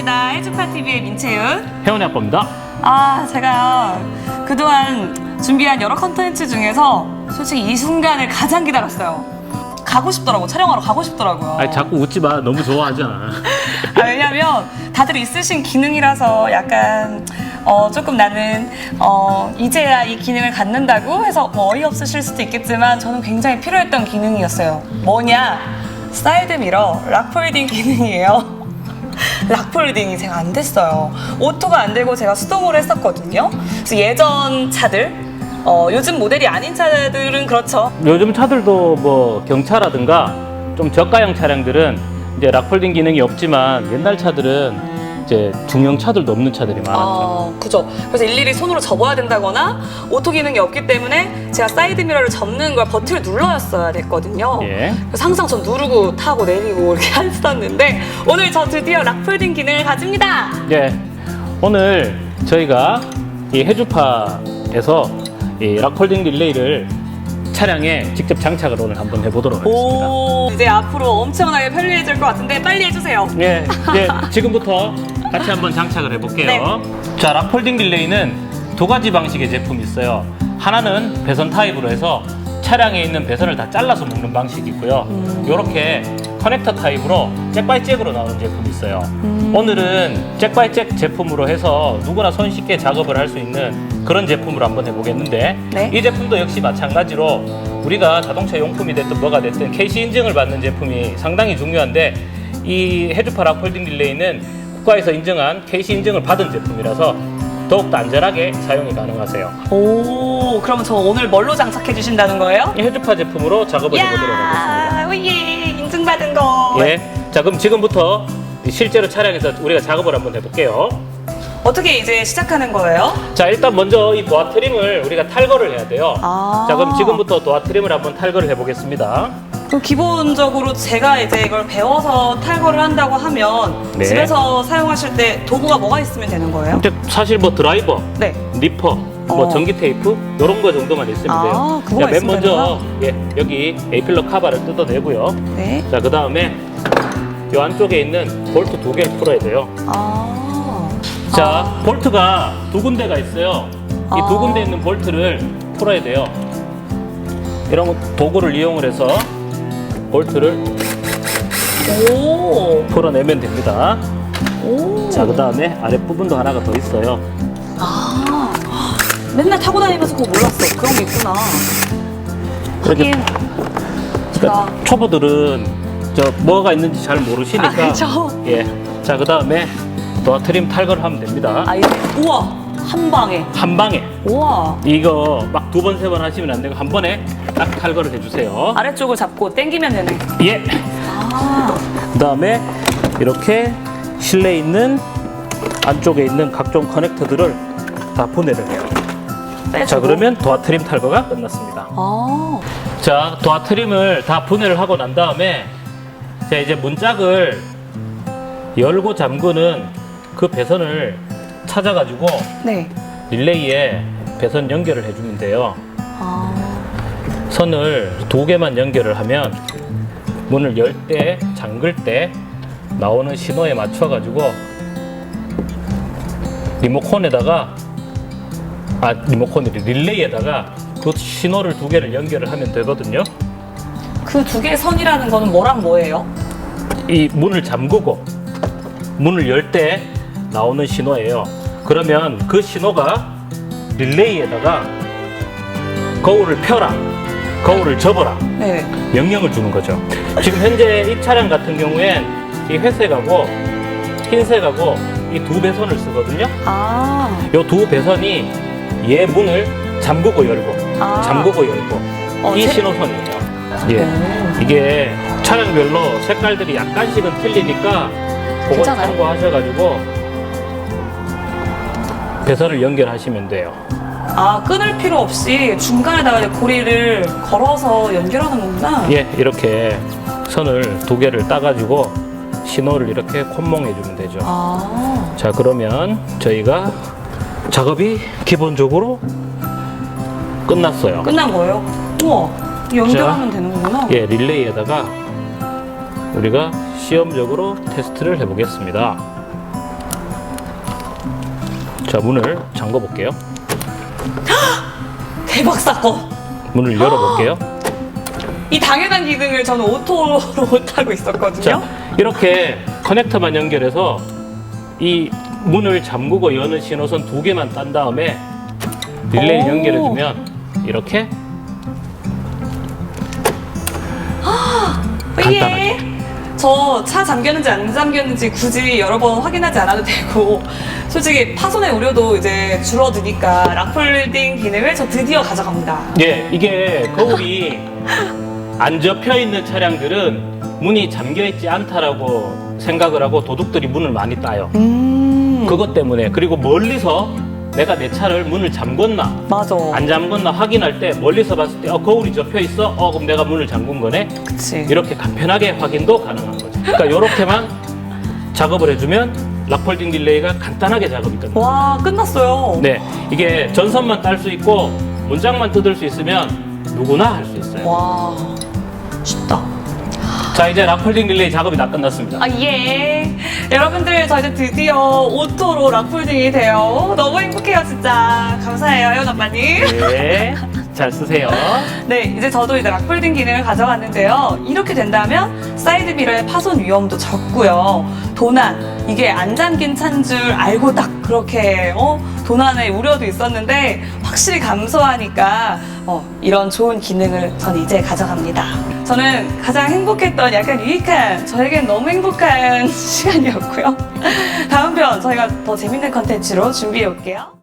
반갑습니다. 해주파TV의 민채윤. 혜원이 아빠입니다. 아, 제가요, 그동안 준비한 여러 컨텐츠 중에서 솔직히 이 순간을 가장 기다렸어요. 가고 싶더라고, 촬영하러 가고 싶더라고요. 아니 자꾸 웃지 마. 너무 좋아하잖아. 아, 왜냐면 다들 있으신 기능이라서 약간 어, 조금 나는 어, 이제야 이 기능을 갖는다고 해서 뭐 어이없으실 수도 있겠지만 저는 굉장히 필요했던 기능이었어요. 뭐냐? 사이드 미러 락 폴딩 기능이에요. 락폴딩이 제가 안 됐어요. 오토가 안 되고 제가 수동으로 했었거든요. 그래서 예전 차들 어, 요즘 모델이 아닌 차들은 그렇죠. 요즘 차들도 뭐 경차라든가 좀 저가형 차량들은 이제 락폴딩 기능이 없지만 옛날 차들은 이제 중형 차들도 없는 차들이 많았죠. 어, 그죠. 그래서 일일이 손으로 접어야 된다거나 오토 기능이 없기 때문에 제가 사이드 미러를 접는 걸 버튼을 눌러였어야 됐거든요. 예. 그래서 항상 전 누르고 타고 내리고 이렇게 했었는데 오늘 저 드디어 락폴딩 기능을 가집니다. 예. 오늘 저희가 이 해주파에서 이 락폴딩 릴레이를 차량에 직접 장착을 오늘 한번 해보도록 하겠습니다. 오, 이제 앞으로 엄청나게 편리해질 것 같은데 빨리 해주세요. 예, 이제 지금부터 같이 한번 장착을 해볼게요. 네. 자, 락폴딩 릴레이는 두 가지 방식의 제품이 있어요. 하나는 배선 타입으로 해서 차량에 있는 배선을 다 잘라서 묶는 방식이 있고요. 이렇게 커넥터 타입으로 잭바이잭으로 나오는 제품이 있어요. 오늘은 잭바이잭 제품으로 해서 누구나 손쉽게 작업을 할 수 있는 그런 제품으로 한번 해보겠는데 네. 이 제품도 역시 마찬가지로 우리가 자동차 용품이 됐든 뭐가 됐든 KC 인증을 받는 제품이 상당히 중요한데 이 헤드파 락폴딩 릴레이는 국가에서 인증한 KC 인증을 받은 제품이라서 더욱더 안전하게 사용이 가능하세요. 오, 그러면 저 오늘 뭘로 장착해 주신다는 거예요? 이 헤드파 제품으로 작업을 해보도록 하겠습니다. 야, 오예, 인증받은 거. 예. 자, 그럼 지금부터 실제로 차량에서 우리가 작업을 한번 해볼게요. 어떻게 이제 시작하는 거예요? 자, 일단 먼저 이 도화 트림을 우리가 탈거를 해야 돼요. 아. 자, 그럼 지금부터 도화 트림을 한번 탈거를 해보겠습니다. 그럼 기본적으로 제가 이제 이걸 배워서 탈거를 한다고 하면 네. 집에서 사용하실 때 도구가 뭐가 있으면 되는 거예요? 근데 사실 뭐 드라이버, 네. 니퍼, 뭐 어. 전기 테이프 이런 거 정도만 있으면 아, 돼요. 그거만 자, 맨 있으면 먼저 예, 여기 에이필러 카바를 뜯어내고요. 네. 자, 그 다음에 이 안쪽에 있는 볼트 두 개를 풀어야 돼요. 아. 자, 아. 볼트가 두 군데가 있어요. 이두 아. 군데 있는 볼트를 풀어야 돼요. 이런 도구를 이용을 해서 볼트를 오. 풀어내면 됩니다. 오. 자, 그 다음에 아랫부분도 하나가 더 있어요. 아. 맨날 타고 다니면서 그거 몰랐어. 그런 게 있구나. 이렇게 하긴. 그러니까 제가 초보들은 저 뭐가 있는지 잘 모르시니까 아, 그쵸. 예. 자, 그 다음에 도어 트림 탈거를 하면 됩니다. 아, 이제 우와. 한 방에. 한 방에 우와. 이거 막 두 번 세 번 하시면 안 되고 한 번에 딱 탈거를 해 주세요. 아래쪽을 잡고 당기면 되네. 예. 아. 그 다음에 이렇게 실내에 있는 안쪽에 있는 각종 커넥터들을 다 분해를 해요. 빼주고. 자, 그러면 도어 트림 탈거가 끝났습니다. 아. 자, 도화 트림을 다 분해를 하고 난 다음에 자, 이제 문짝을 열고 잠그는 그 배선을 찾아가지고 네. 릴레이에 배선 연결을 해주면 돼요. 아. 선을 두 개만 연결을 하면 문을 열 때, 잠글 때 나오는 신호에 맞춰가지고 리모컨에다가 아 리모컨이 릴레이에다가 그 신호를 두 개를 연결을 하면 되거든요. 그 두 개의 선이라는 거는 뭐랑 뭐예요? 이 문을 잠그고 문을 열 때 나오는 신호예요. 그러면 그 신호가 릴레이에다가 거울을 펴라, 거울을 접어라 네. 명령을 주는 거죠. 지금 현재 이 차량 같은 경우엔 이 회색하고 흰색하고 이 두 배선을 쓰거든요. 아. 이두 배선이 얘 문을 잠그고 열고 아. 잠그고 열고 어, 이 제- 신호선이에요. 예. 오. 이게 차량별로 색깔들이 약간씩은 틀리니까 그거 괜찮아요? 참고하셔가지고 배선을 연결하시면 돼요. 아, 끊을 필요 없이 중간에다가 고리를 걸어서 연결하는 거구나. 예, 이렇게 선을 두 개를 따가지고 신호를 이렇게 콧몽해 주면 되죠. 아. 자, 그러면 저희가 작업이 기본적으로 끝났어요. 끝난 거예요? 우와. 연결하면 되는 거구나. 예, 릴레이에다가 우리가 시험적으로 테스트를 해보겠습니다. 자, 문을 잠궈 볼게요. 대박 사건. 문을 열어 볼게요. 이 당연한 기능을 저는 오토로 못하고 있었거든요. 자, 이렇게 커넥터만 연결해서 이 문을 잠그고 여는 신호선 두 개만 딴 다음에 릴레이 오. 연결해 주면 이렇게 예. 저 차 잠겼는지 안 잠겼는지 굳이 여러 번 확인하지 않아도 되고 솔직히 파손의 우려도 이제 줄어드니까 락폴딩 기능을 저 드디어 가져갑니다. 예, 이게 거울이 안 접혀 있는 차량들은 문이 잠겨 있지 않다라고 생각을 하고 도둑들이 문을 많이 따요. 음. 그것 때문에 그리고 멀리서 내가 내 차를 문을 잠궜나 맞아. 안 잠궜나 확인할 때 멀리서 봤을 때 어, 거울이 접혀 있어. 어 그럼 내가 문을 잠근 거네. 그치. 이렇게 간편하게 확인도 가능한 거죠. 그러니까 이렇게만 작업을 해주면 락폴딩 딜레이가 간단하게 작업이 끝나요. 와 끝났어요. 네, 이게 전선만 딸 수 있고 문장만 뜯을 수 있으면 누구나 할 수 있어요. 와 쉽다. 자, 이제 락폴딩 딜레이 작업이 다 끝났습니다. 아 예. 여러분들 저 이제 드디어 오토로 락폴딩이 돼요. 너무 행복해요 진짜. 감사해요 혜원 아빠님. 네, 잘 쓰세요. 네, 이제 저도 이제 락폴딩 기능을 가져갔는데요. 이렇게 된다면 사이드 미러의 파손 위험도 적고요. 도난, 이게 안 잠긴 차인 줄 알고 딱 그렇게 어, 도난의 우려도 있었는데 확실히 감소하니까 어, 이런 좋은 기능을 전 이제 가져갑니다. 저는 가장 행복했던 약간 유익한 저에겐 너무 행복한 시간이었고요. 다음 편 저희가 더 재밌는 컨텐츠로 준비해 올게요.